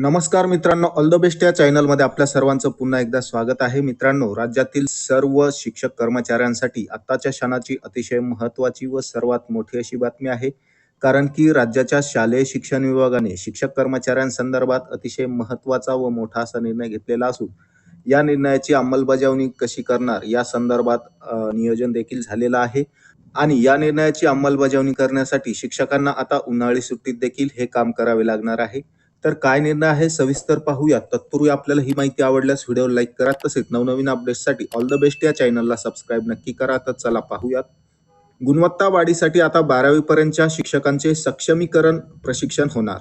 नमस्कार मित्रांनो all the best या चॅनलमध्ये आपल्या सर्वांचं पुन्हा एकदा स्वागत आहे. मित्रांनो राज्यातील सर्व शिक्षक कर्मचाऱ्यांसाठी आत्ताच्या क्षणाची अतिशय महत्त्वाची व सर्वात मोठी अशी बातमी आहे. कारण की राज्याच्या शालेय शिक्षण विभागाने शिक्षक कर्मचाऱ्यांसंदर्भात अतिशय महत्त्वाचा व मोठा असा निर्णय घेतलेला असून या निर्णयाची अंमलबजावणी कशी करणार या संदर्भात नियोजन देखील झालेलं आहे. आणि या निर्णयाची अंमलबजावणी करण्यासाठी शिक्षकांना आता उन्हाळी सुट्टीत देखील हे काम करावे लागणार आहे. तर काय निर्णय आहे सविस्तर पाहूयात. तत्पूर्वी आपल्याला ही माहिती आवडल्यास व्हिडिओ लाईक करा. तसेच नवनवीन अपडेट्ससाठी ऑल द बेस्ट या चॅनलला सबस्क्राईब नक्की करा. तर चला पाहूयात. गुणवत्ता वाढीसाठी आता बारावी पर्यंतच्या शिक्षकांचे सक्षमीकरण प्रशिक्षण होणार.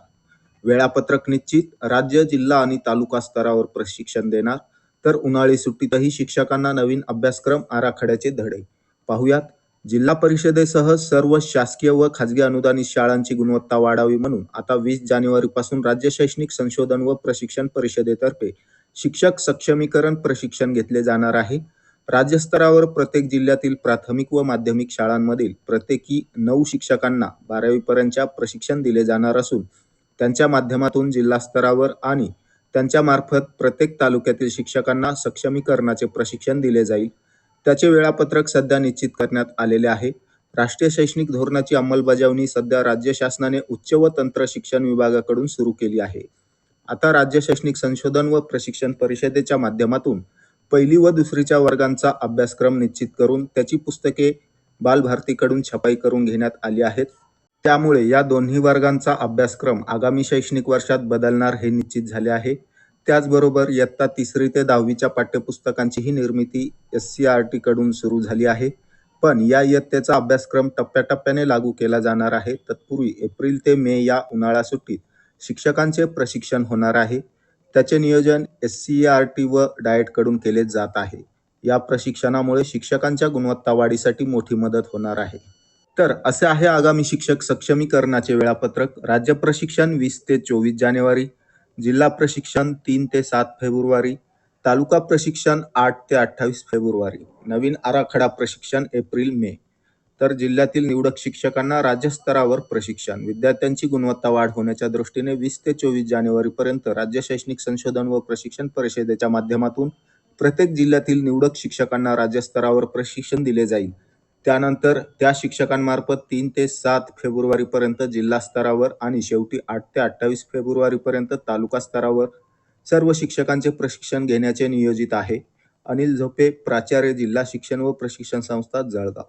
वेळापत्रक निश्चित राज्य जिल्हा आणि तालुका स्तरावर प्रशिक्षण देणार. तर उन्हाळी सुट्टीतही शिक्षकांना नवीन अभ्यासक्रम आराखड्याचे धडे. पाहूयात. जिल्हा परिषदेसह सर्व शासकीय व खाजगी अनुदानित शाळांची गुणवत्ता वाढावी म्हणून आता वीस जानेवारीपासून राज्य शैक्षणिक संशोधन व प्रशिक्षण परिषदेतर्फे शिक्षक सक्षमीकरण प्रशिक्षण घेतले जाणार आहे. राज्यस्तरावर प्रत्येक जिल्ह्यातील प्राथमिक व माध्यमिक शाळांमधील प्रत्येकी नऊ शिक्षकांना बारावीपर्यंतच्या प्रशिक्षण दिले जाणार असून त्यांच्या माध्यमातून जिल्हा स्तरावर आणि त्यांच्या मार्फत प्रत्येक तालुक्यातील शिक्षकांना सक्षमीकरणाचे प्रशिक्षण दिले जाईल. त्याचे वेळापत्रक सध्या निश्चित करण्यात आलेले आहे. राष्ट्रीय शैक्षणिक धोरणाची अंमलबजावणी सध्या राज्य शासनाने उच्च व तंत्र शिक्षण विभागाकडून सुरू केली आहे. आता राज्य शैक्षणिक संशोधन व प्रशिक्षण परिषदेच्या माध्यमातून पहिली व दुसरीच्या वर्गांचा अभ्यासक्रम निश्चित करून त्याची पुस्तके बालभारतीकडून छपाई करून घेण्यात आली आहेत. त्यामुळे या दोन्ही वर्गांचा अभ्यासक्रम आगामी शैक्षणिक वर्षात बदलणार हे निश्चित झाले आहे. त्याचबरोबर इयत्ता तिसरी ते दहावीच्या पाठ्यपुस्तकांचीही निर्मिती एस सी आर टीकडून सुरू झाली आहे. पण या इयत्तेचा अभ्यासक्रम टप्प्याटप्प्याने लागू केला जाणार आहे. तत्पूर्वी एप्रिल ते मे या उन्हाळा सुट्टीत शिक्षकांचे प्रशिक्षण होणार आहे. त्याचे नियोजन एस सी आर टी व डाएटकडून केले जात आहे. या प्रशिक्षणामुळे शिक्षकांच्या गुणवत्ता वाढीसाठी मोठी मदत होणार आहे. तर असे आहे आगामी शिक्षक सक्षमीकरणाचे वेळापत्रक. राज्य प्रशिक्षण वीस ते चोवीस जानेवारी. जिल्हा प्रशिक्षण तीन ते सात फेब्रुवारी तालुका प्रशिक्षण आठ ते अठ्ठावीस फेब्रुवारी नवीन आराखडा प्रशिक्षण एप्रिल मे. तर जिल्ह्यातील निवडक शिक्षकांना राज्यस्तरावर प्रशिक्षण. विद्यार्थ्यांची गुणवत्ता वाढ होण्याच्या दृष्टीने वीस ते चोवीस जानेवारीपर्यंत राज्य शैक्षणिक संशोधन व प्रशिक्षण परिषदेच्या माध्यमातून प्रत्येक जिल्ह्यातील निवडक शिक्षकांना राज्यस्तरावर प्रशिक्षण दिले जाईल. त्यानंतर त्या शिक्षकांमार्फत तीन ते सात फेब्रुवारीपर्यंत जिल्हा स्तरावर आणि शेवटी आठ ते अठ्ठावीस फेब्रुवारीपर्यंत तालुका स्तरावर सर्व शिक्षकांचे प्रशिक्षण घेण्याचे नियोजित आहे. अनिल झोपे प्राचार्य जिल्हा शिक्षण व प्रशिक्षण संस्था जळगाव.